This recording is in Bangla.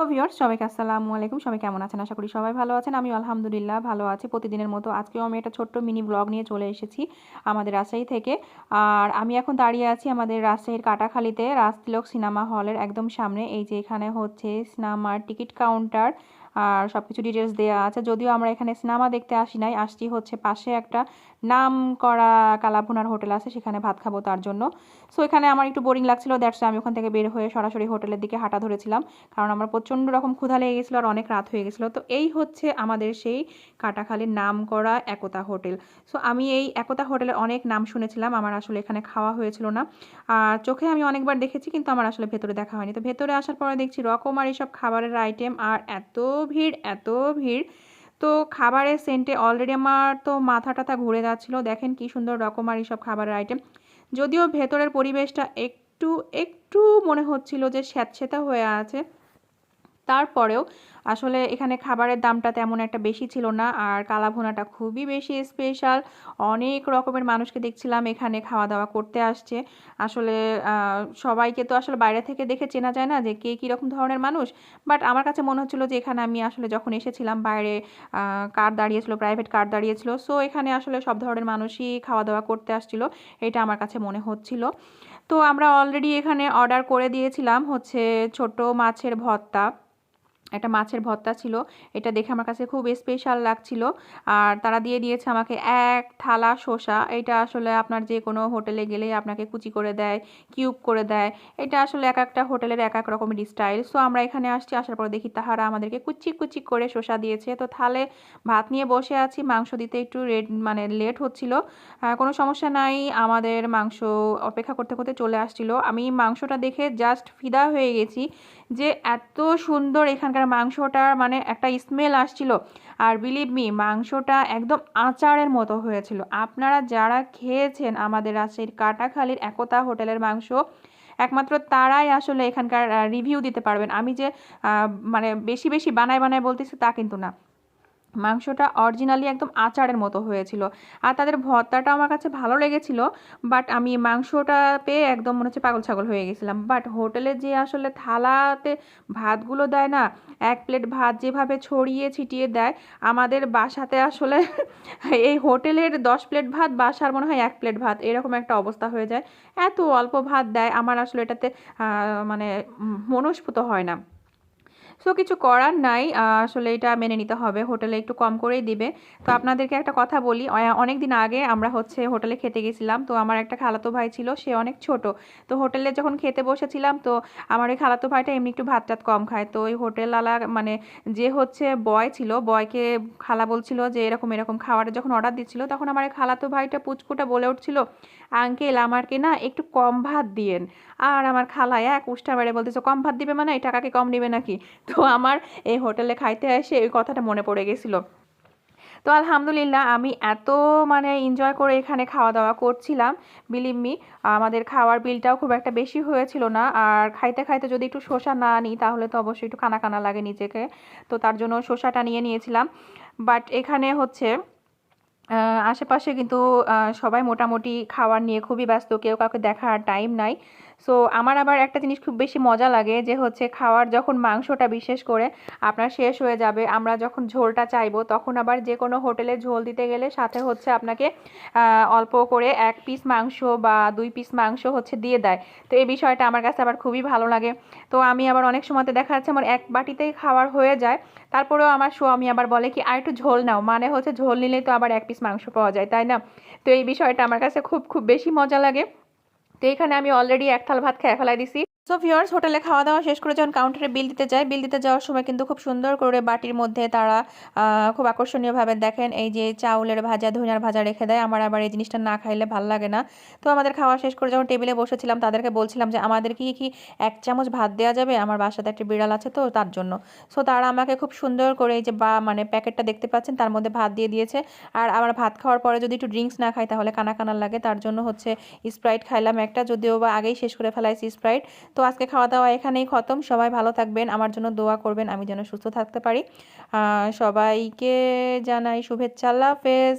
তো ভিউয়ার্স সবাইকে আসসালামু আলাইকুম। সবাই কেমন আছেন? আশা করি সবাই ভালো আছেন। আমি আলহামদুলিল্লাহ ভালো আছি। প্রতিদিনের মতো আজকেও আমি একটা ছোট্ট মিনি ব্লগ নিয়ে চলে এসেছি আমাদের রাজশাহী থেকে। আর আমি এখন দাঁড়িয়ে আছি আমাদের রাজশাহীর কাটাখালীতে রাজতিলক সিনেমা হলের একদম সামনে। এই যে এখানে হচ্ছে সিনেমার টিকিট কাউন্টার আর সব কিছু ডিটেলস দেওয়া আছে। যদিও আমরা এখানে সিনেমা দেখতে আসি নাই, আসছি হচ্ছে পাশে একটা নাম করা কালাভুনার হোটেল আছে, সেখানে ভাত খাব তার জন্য। সো এখানে আমার একটু বোরিং লাগছিল দ্যাটস আমি ওখান থেকে বের হয়ে সরাসরি হোটেলের দিকে হাঁটা ধরেছিলাম। কারণ আমার প্রচণ্ড রকম ক্ষুধা লেগে গেছিল আর অনেক রাত হয়ে গেছিল। তো এই হচ্ছে আমাদের সেই কাটাখালীর নাম করা একতা হোটেল সো আমি এই একতা হোটেলের অনেক নাম শুনেছিলাম, আমার আসলে এখানে খাওয়া হয়েছিল না। আর চোখে আমি অনেকবার দেখেছি, কিন্তু আমার আসলে ভেতরে দেখা হয়নি। তো ভেতরে আসার পরে দেখছি রকমারি এইসব খাবারের আইটেম আর এত ভিড় এত ভিড়। তো খাবারের সেন্টে অলরেডি আমার তো মাথা টাথা ঘুরে যাচ্ছিল। দেখেন কি সুন্দর রকমারি এইসব খাবারের আইটেম যদিও ভেতরের পরিবেশটা একটু একটু মনে হচ্ছিল যে স্যাঁতস্যাঁতা হয়ে আছে। তারপরেও আসলে এখানে খাবারের দামটা তেমন একটা বেশি ছিল না। আর কালাভোনাটা খুবই বেশি স্পেশাল অনেক রকমের মানুষকে দেখছিলাম এখানে খাওয়া দাওয়া করতে আসছে। আসলে সবাইকে তো আসলে বাইরে থেকে দেখে চেনা যায় না যে কে কীরকম ধরনের মানুষ। বাট আমার কাছে মনে হচ্ছিল যে এখানে আমি আসলে যখন এসেছিলাম, বাইরে কার দাঁড়িয়েছিল প্রাইভেট কার দাঁড়িয়েছিল। সো এখানে আসলে সব ধরনের মানুষই খাওয়া দাওয়া করতে আসছিল। এটা আমার কাছে মনে হচ্ছিল। তো আমরা অলরেডি এখানে অর্ডার করে দিয়েছিলাম হচ্ছে ছোট মাছের ভর্তা। একটা মাছের ভর্তা ছিল। এটা দেখে আমার কাছে খুব স্পেশাল লাগছিল। আর তারা দিয়ে দিয়েছে আমাকে এক থালা শসা। এটা আসলে আপনার যে কোনো হোটেলে গেলেই আপনাকে কুচি করে দেয় কিউব করে দেয়। এটা আসলে এক একটা হোটেলের এক এক রকমের স্টাইল সো আমরা এখানে আসছি, আসার পর দেখি তাহারা আমাদেরকে কুচি কুচি করে শসা দিয়েছে। তো থালে ভাত নিয়ে বসে আছি। মাংস দিতে একটু রেড মানে লেট হচ্ছিল। কোনো সমস্যা নাই। আমাদের মাংস অপেক্ষা করতে করতে চলে আসছিল। আমি মাংসটা দেখে জাস্ট ফিদা হয়ে গেছি। যে এত সুন্দর এখানকার মাংসটার মানে একটা স্মেল আসছিল। আর বিলিভ মি মাংসটা একদম আচারের মতো হয়েছিল। আপনারা যারা খেয়েছেন আমাদের রাজশাহীর কাটাখালির একতা হোটেলের মাংস, একমাত্র তারাই আসলে এখানকার রিভিউ দিতে পারবেন। আমি যে মানে বেশি বেশি বানায় বানায় বলতেছি তা কিন্তু না। মাংসটা অরিজিনালি একদম আচারের মতো হয়েছিল। আর তাদের ভর্তাটা আমার কাছে ভালো লেগেছিল বাট আমি মাংসটা পেয়ে একদম মনে হচ্ছে পাগল ছাগল হয়ে গেছিলাম। বাট হোটেলে যে আসলে থালাতে ভাতগুলো দেয় না, এক প্লেট ভাত যেভাবে ছড়িয়ে ছিটিয়ে দেয়, আমাদের বাসাতে আসলে এই হোটেলের দশ প্লেট ভাত, বাসার মনে হয় এক প্লেট ভাত, এরকম একটা অবস্থা হয়ে যায়। এত অল্প ভাত দেয়, আমার আসলে এটাতে মানে মনস্ফুত হয় না। সো কিছু করার নাই। আসলে এটা মেনে নিতে হবে। হোটেলে একটু কম করেই দিবে। তো আপনাদেরকে একটা কথা বলি। অনেক দিন আগে আমরা হচ্ছে হোটেলে খেতে গেছিলাম। তো আমার একটা খালাতো ভাই ছিল, সে অনেক ছোট। তো হোটেলে যখন খেতে বসেছিলাম, তো আমার ওই খালাতো ভাইটা এমনি একটু ভাত টাত কম খায়। তো ওই হোটেলওয়ালা মানে যে হচ্ছে বয় ছিল, বয়কে খালা বলছিল যে, এরকম এরকম খাবারের যখন অর্ডার দিচ্ছিল, তখন আমার এই খালাতো ভাইটা পুচকুটা বলে উঠছিল, আঙ্কেল, আমারকে না একটু কম ভাত দিয়েন। আর আমার খালা এক উষ্টা বেড়ে বলতেছে, কম ভাত দিবে মানে? এই টাকা কি কম নেবে নাকি? তো আমার এই হোটেলে খাইতে এসে ওই কথাটা মনে পড়ে গেছিল। তো আলহামদুলিল্লাহ আমি এত মানে এনজয় করে এখানে খাওয়া দাওয়া করছিলাম। বিলিভ মি আমাদের খাওয়ার বিলটাও খুব একটা বেশি হয়েছিল না। আর খাইতে খাইতে যদি একটু শসা না নিই তাহলে তো অবশ্যই একটু কানা কানা লাগে নিজেকে। তো তার জন্য শসাটা নিয়ে নিয়েছিলাম। বাট এখানে হচ্ছে আশেপাশে কিন্তু সবাই মোটামুটি খাওয়ার নিয়ে খুবই ব্যস্ত, কেউ কাউকে দেখার টাইম নাই। সো আমার আবার একটা জিনিস খুব বেশি মজা লাগে যে হচ্ছে খাওয়ার যখন মাংসটা বিশেষ করে আপনার শেষ হয়ে যাবে, আমরা যখন ঝোলটা চাইব, তখন আবার যে কোনো হোটেলে ঝোল দিতে গেলে সাথে হচ্ছে আপনাকে অল্প করে এক পিস মাংস বা দুই পিস মাংস হচ্ছে দিয়ে দেয়। তো এই বিষয়টা আমার কাছে আবার খুবই ভালো লাগে। তো আমি আবার অনেক সময়তে দেখা যাচ্ছে আমার এক বাটিতেই খাওয়ার হয়ে যায়। তারপরেও আমার স্বামী আবার বলে কি, আর একটু ঝোল নাও। মানে হচ্ছে ঝোল নিলেই তো আবার এক পিস মাংস পাওয়া যায়, তাই না? তো এই বিষয়টা আমার কাছে খুব খুব বেশি মজা লাগে। তো এখানে আমি অলরেডি এক থাল ভাত খেয়ে ফেলাই দিছি। সো ভিওর্স হোটেলে খাওয়া দাওয়া শেষ করে যখন কাউন্টারে বিল দিতে যায় বিল দিতে যাওয়ার সময় কিন্তু খুব সুন্দর করে বাটির মধ্যে তারা খুব আকর্ষণীয়ভাবে দেখেন, এই যে চাউলের ভাজা, ধনিয়ার ভাজা রেখে দেয়। আমার আবার এই জিনিসটা না খাইলে ভালো লাগে না। তো আমাদের খাওয়া শেষ করে যখন টেবিলে বসেছিলাম, তাদেরকে বলছিলাম যে, আমাদের কি কি এক চামচ ভাত দেওয়া যাবে? আমার বাসাতে একটা বিড়াল আছে তো তার জন্য। সো তারা আমাকে খুব সুন্দর করে এই যে বা মানে প্যাকেটটা দেখতে পাচ্ছেন, তার মধ্যে ভাত দিয়ে দিয়েছে। আর আমার ভাত খাওয়ার পরে যদি একটু ড্রিঙ্কস না খাই, তাহলে কানা কানা লাগে। তার জন্য হচ্ছে স্প্রাইট খাইলাম একটা, যদিও বা আগেই শেষ করে ফেলাইছি স্প্রাইট তো আজকে খাওয়া দাওয়া এখানেই খতম। সবাই ভালো থাকবেন, আমার জন্য দোয়া করবেন, আমি যেন সুস্থ থাকতে পারি। সবাইকে জানাই শুভেচ্ছা, আল্লাহ হাফেজ।